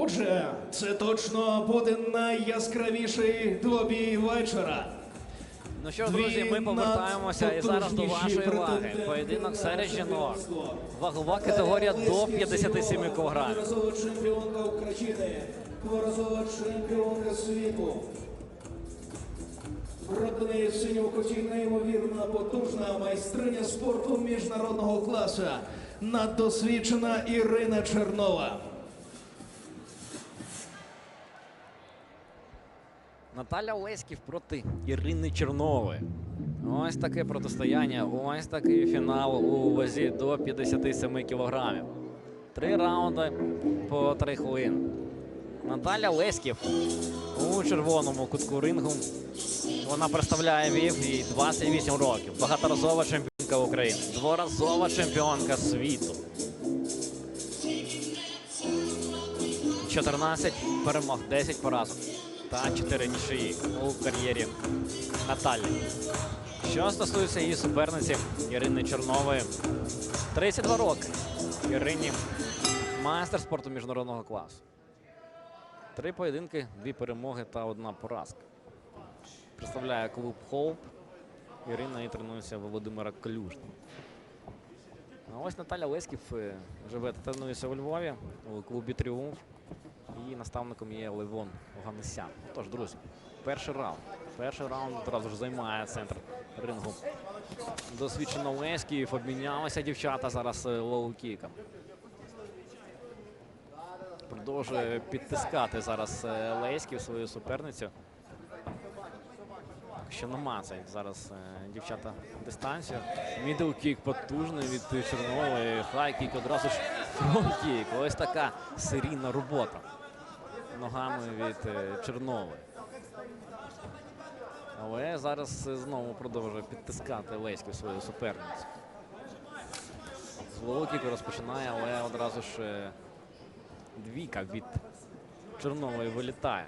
Отже, це точно буде найяскравіший двобій вечора. Ну що, друзі, ми повертаємося і зараз до вашої уваги. Поєдинок серед жінок. Вагова категорія до 57 кг. Дворазова чемпіонка України, дворазова чемпіонка світу. Родний синього коті неймовірна потужна майстриня спорту міжнародного класу. Наддосвідчена Ірина Чернова. Наталя Леськів проти Ірини Чернової. Ось таке протистояння, ось такий фінал у вазі до 57 кілограмів. Три раунди по три хвилини. Наталя Леськів у червоному кутку рингу. Вона представляє ВІВ їй 28 років. Багаторазова чемпіонка України, дворазова чемпіонка світу. 14 перемог, 10 поразок та 4 нічиї у кар'єрі Наталі. Що стосується її суперниці Ірини Чорнової, 32 роки. Ірині майстер спорту міжнародного класу. Три поєдинки, дві перемоги та одна поразка. Представляє клуб Хоуп. Ірина і тренується Володимира Клюжна. А ось Наталя Леськів е, живе та тренується у Львові у клубі Тріумф. Її наставником є Левон Оганесян. Тож, друзі, перший раунд. Перший раунд одразу ж займає центр рингу. Досвідчено Леськів. Обмінялися дівчата зараз е, лоу-кіком. Продовжує підтискати зараз е, Леськів свою суперницю. Що намацають зараз е, дівчата дистанцію. Мідл-кік потужний від Чорнової. Хай-кік одразу ж фронт-кік. Ось така серійна робота ногами від е, Чернової. Але зараз знову продовжує підтискати Леськів свою суперницю. З розпочинає, але одразу ж е, двійка від Чернової вилітає.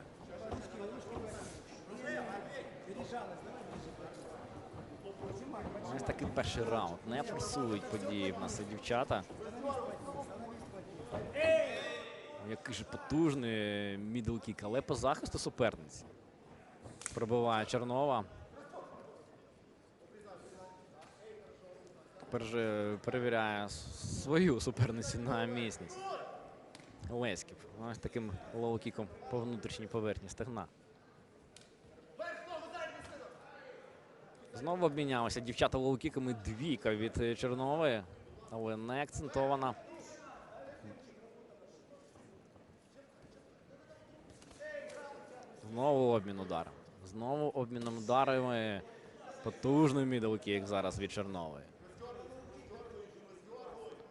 Ось такий перший раунд. Не форсують події в нас і дівчата. Який же потужний мідл-кік, але по захисту суперниці. Пробиває Чернова. Тепер же перевіряє свою суперницю на міцність. Леськів. Ось таким лоу-кіком по внутрішній поверхні стегна. Знову обмінялися дівчата лоу-кіками. Двійка від Чернової, але не акцентована. Знову обмін ударом. Знову обміном ударами. Потужний мідл-кік зараз від Чернової.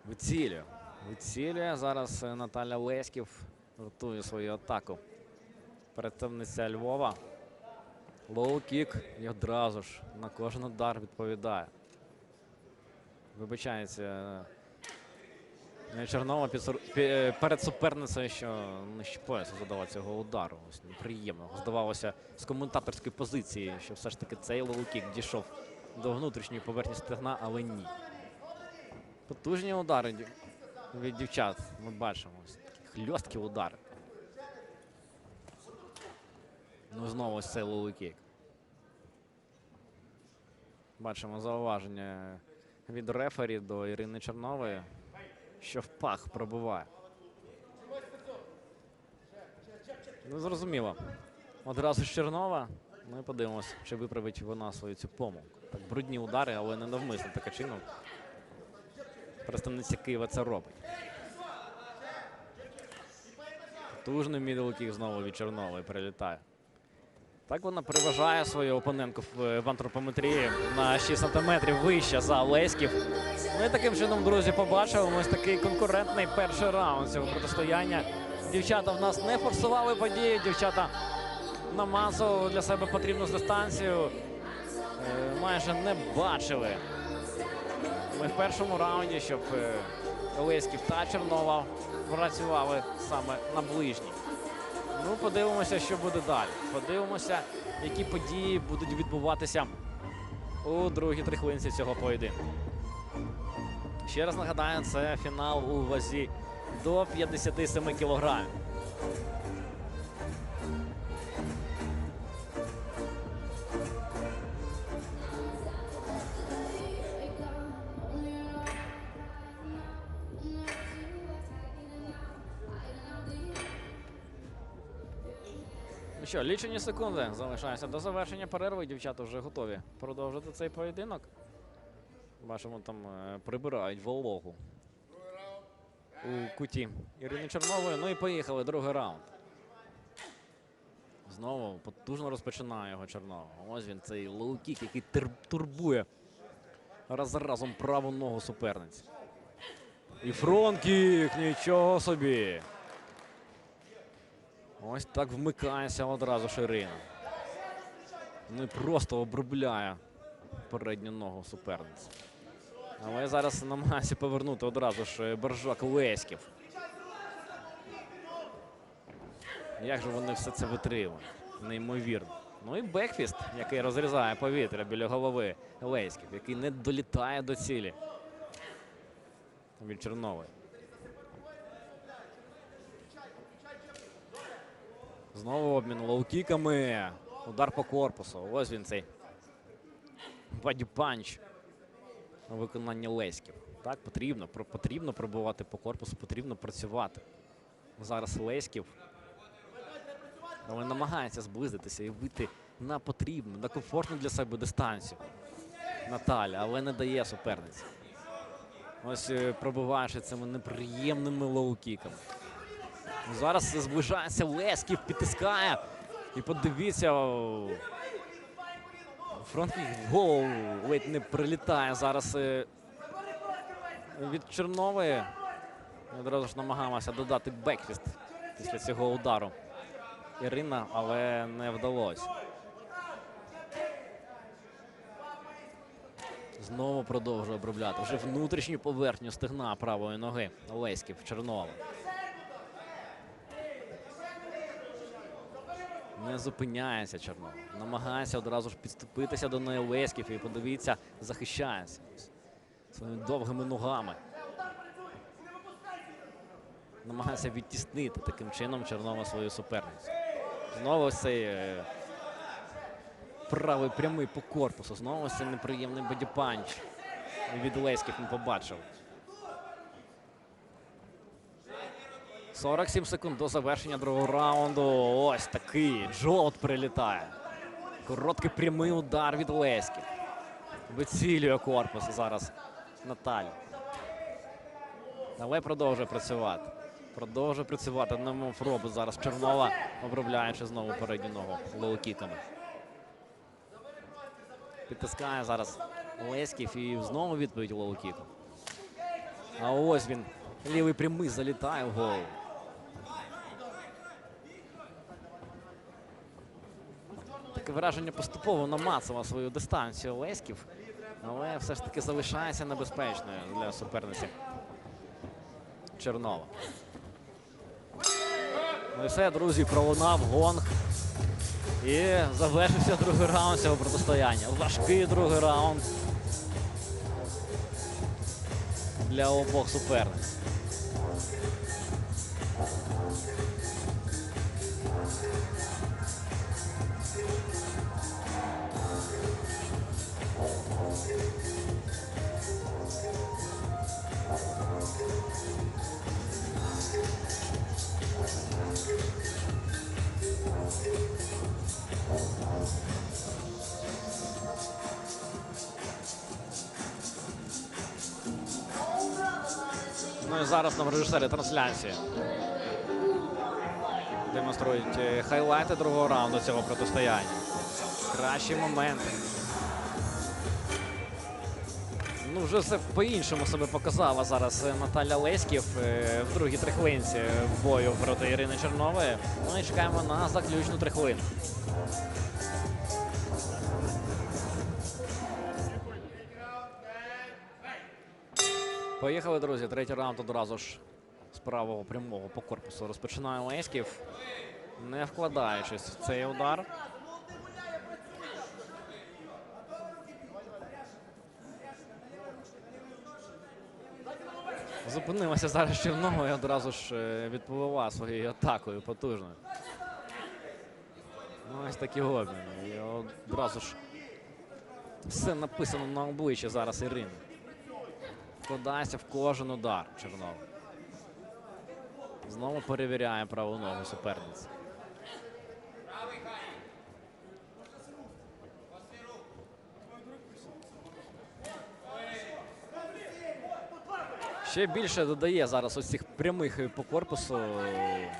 Вицілює. Вицілює зараз е, Наталя Леськів. Готує свою атаку. Представниця Львова. Лоу-кік і одразу ж на кожен удар відповідає. Вибачається е, Чернова сур- пі- е, перед суперницею, що нижче пояса задала цього удару. Ось неприємно. Здавалося, з коментаторської позиції, що все ж таки цей лоу-кік дійшов до внутрішньої поверхні стегна, але ні. Потужні удари від дівчат. Ми бачимо ось такі хльосткі удари. Ну, знову ось цей лоу-кік. Бачимо зауваження від рефері до Ірини Чернової, що в пах пробиває. Ну, зрозуміло. Одразу ж Чернова. Ми подивимося, чи виправить вона свою цю помилку. Так, брудні удари, але не навмисно таким чином. Представниця Києва це робить. Потужний мідл-кік знову від Чернової прилітає. Так вона переважає свою опонентку в, в антропометрії на 6 см вище за Леськів. Ну і таким чином, друзі, побачили ось такий конкурентний перший раунд цього протистояння. Дівчата в нас не форсували події. Дівчата намазували для себе потрібну дистанцію. Е, майже не бачили. Ми в першому раунді, щоб е, Леськів та Чернова працювали саме на ближній. Ну, подивимося, що буде далі. Подивимося, які події будуть відбуватися у другій трихлинці цього поєдинку. Ще раз нагадаю, це фінал у вазі до 57 кілограмів. Що, лічені секунди залишаються до завершення перерви. Дівчата вже готові продовжити цей поєдинок. Бачимо, там е, прибирають вологу у куті Ірини Чорнової. Ну і поїхали другий раунд. Знову потужно розпочинає його Чорнова. Ось він цей лоу-кік, який турбує раз за разом праву ногу суперниці. І фронт-кік, нічого собі. Ось так вмикається одразу Ширина. Ну і просто обробляє передню ногу суперниці. Але зараз намагається повернути одразу ж Боржак Леськів. Як же вони все це витримують? Неймовірно. Ну і Бекфіст, який розрізає повітря біля голови Леськів, який не долітає до цілі від Чернової. Знову обмін лоукіками. Удар по корпусу. Ось він цей баді-панч на виконання Леськів. Так, потрібно. Потрібно пробувати по корпусу, потрібно працювати. Зараз Леськів. Але намагається зблизитися і вийти на потрібну, на комфортну для себе дистанцію. Наталя, але не дає суперниці. Ось е, пробиваючи цими неприємними лоукіками. Зараз зближається Лесків, підтискає. І подивіться. о, Фронткік в голову ледь не прилітає зараз е, від Чернової. Одразу ж намагалася додати бекфіст після цього удару. Ірина, але не вдалося. Знову продовжує обробляти. Вже внутрішню поверхню стегна правої ноги. Леськів Чернова. Не зупиняється Чорнов. Намагається одразу ж підступитися до неї Леськів і подивіться, захищається своїми довгими ногами. Намагається відтіснити таким чином Чорнова свою суперницю. Знову ось цей е, правий прямий по корпусу. Знову цей неприємний бодіпанч від Леськів ми побачили. 47 секунд до завершення другого раунду. Ось такий жовт прилітає. Короткий прямий удар від Леськів. Вицілює корпус зараз Наталя. Але продовжує працювати. Продовжує працювати. Немов робить зараз Чернова, обробляючи знову передню ногу лоукіками. Підтискає зараз Леськів і знову відповідь лоукіком. А ось він. Лівий прямий залітає в голову. Таке враження поступово намацала свою дистанцію Леськів, але все ж таки залишається небезпечною для суперниці Чернова. Ну і все, друзі, пролунав гонг. І завершився другий раунд цього протистояння. Важкий другий раунд для обох суперниць. Ну і зараз нам режисери трансляції демонструють е, хайлайти другого раунду цього протистояння. Кращі моменти. Ну, вже все по-іншому себе показала зараз е, Наталя Леськів е, в другій трихвинці в бою проти Ірини Чернової. Ну і чекаємо на заключну трихвину. Поїхали, друзі. Третій раунд одразу ж з правого прямого по корпусу розпочинає Леськів, не вкладаючись в цей удар. Зупинилася зараз Чернова і одразу ж е, відповіла своєю атакою потужною. Ну, ось такі обміни. І одразу ж все написано на обличчі зараз Ірини. Вкладається в кожен удар Чернова. Знову перевіряє праву ногу суперниці. Ще більше додає зараз ось цих прямих е, по корпусу е,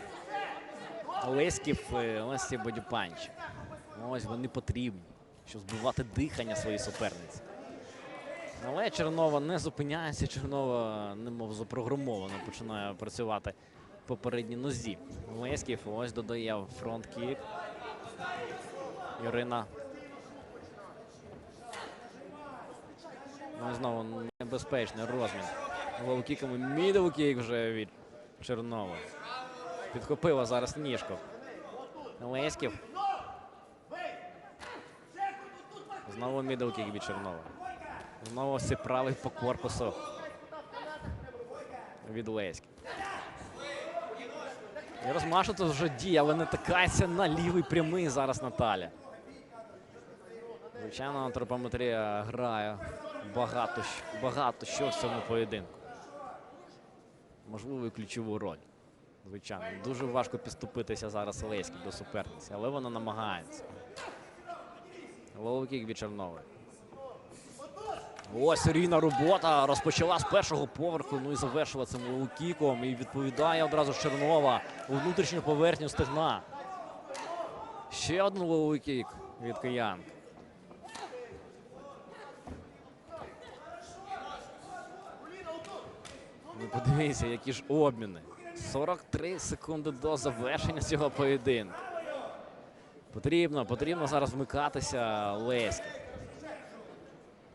Леськів, е, ось ці бодіпанчі. Ось вони потрібні, щоб збивати дихання своїй суперниці. Але Чернова не зупиняється. Чернова, немов запрограмовано, починає працювати по передній нозі. Леськів ось додає фронт-кік. Ірина. Ну знову небезпечний розмін. Лоукіками мідл-кік вже від Чернова. Підхопила зараз ніжку. Леськів. Знову мідл-кік від Чернова. Знову цей правий по корпусу від Леськів. І розмашу тут вже діє, але натикається на лівий прямий зараз Наталя. Звичайно, антропометрія грає багато, багато що в цьому поєдинку. Можливо, і ключову роль. Звичайно, дуже важко підступитися зараз Леській до суперниці, але вона намагається. Лоу-кік від Чернової. Ось рівна робота розпочала з першого поверху, ну і завершила цим лоу-кіком. І відповідає одразу Чернова у внутрішню поверхню стегна. Ще один лоу-кік від киян. Ви подивіться, які ж обміни. 43 секунди до завершення цього поєдинку. Потрібно, потрібно зараз вмикатися Леськи.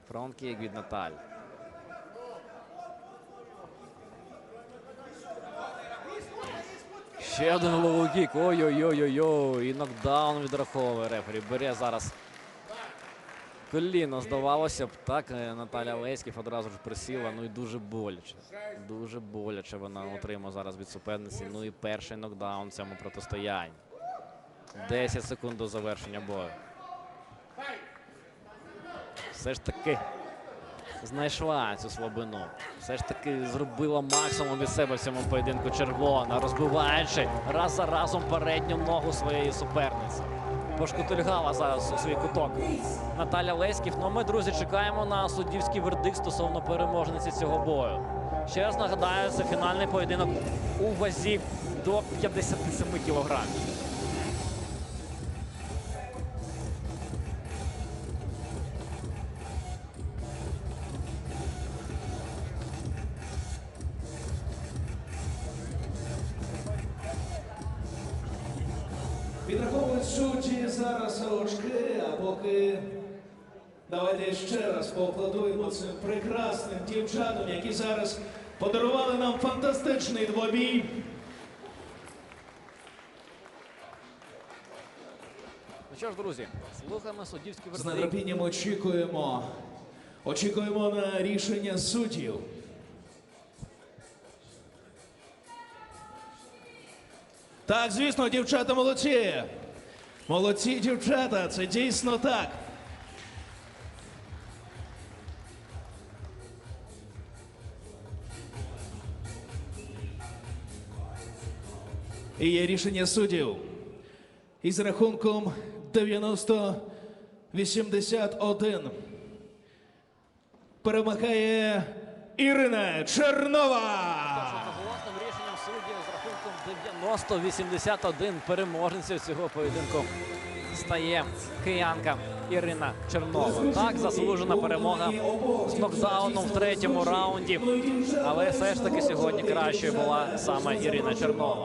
Фронт-кік від Наталі. Ще один головокік. Ой-ой-ой-ой-ой. І нокдаун відраховує рефері. Бере зараз коліно, здавалося б, так е, Наталя Леськів одразу ж присіла. Ну і дуже боляче. Дуже боляче вона отримала зараз від суперниці. Ну і перший нокдаун в цьому протистоянні. 10 секунд до завершення бою. Все ж таки знайшла цю слабину. Все ж таки зробила максимум від себе в цьому поєдинку червона, розбиваючи раз за разом передню ногу своєї суперниці. Пошкутильгала зараз у свій куток Наталя Леськів. Ну ми, друзі, чекаємо на суддівський вердикт стосовно переможниці цього бою. Ще раз нагадаю, це фінальний поєдинок у вазі до 57 кілограмів. Судді зараз очки, а поки давайте ще раз поаплодуємо цим прекрасним дівчатам, які зараз подарували нам фантастичний двобій. Ну що ж, друзі, слухаємо суддівський З вердикт. нетерпінням очікуємо. Очікуємо на рішення суддів. Так, звісно, дівчата молодці. Молодці дівчата, це дійсно так. І є рішення суддів. Із рахунком 90-81 перемагає Ірина Чернова. Рахунком 90-81 переможницею цього поєдинку стає киянка Ірина Чернова. Так, заслужена перемога з нокдауном в третьому раунді. Але все ж таки сьогодні кращою була саме Ірина Чернова.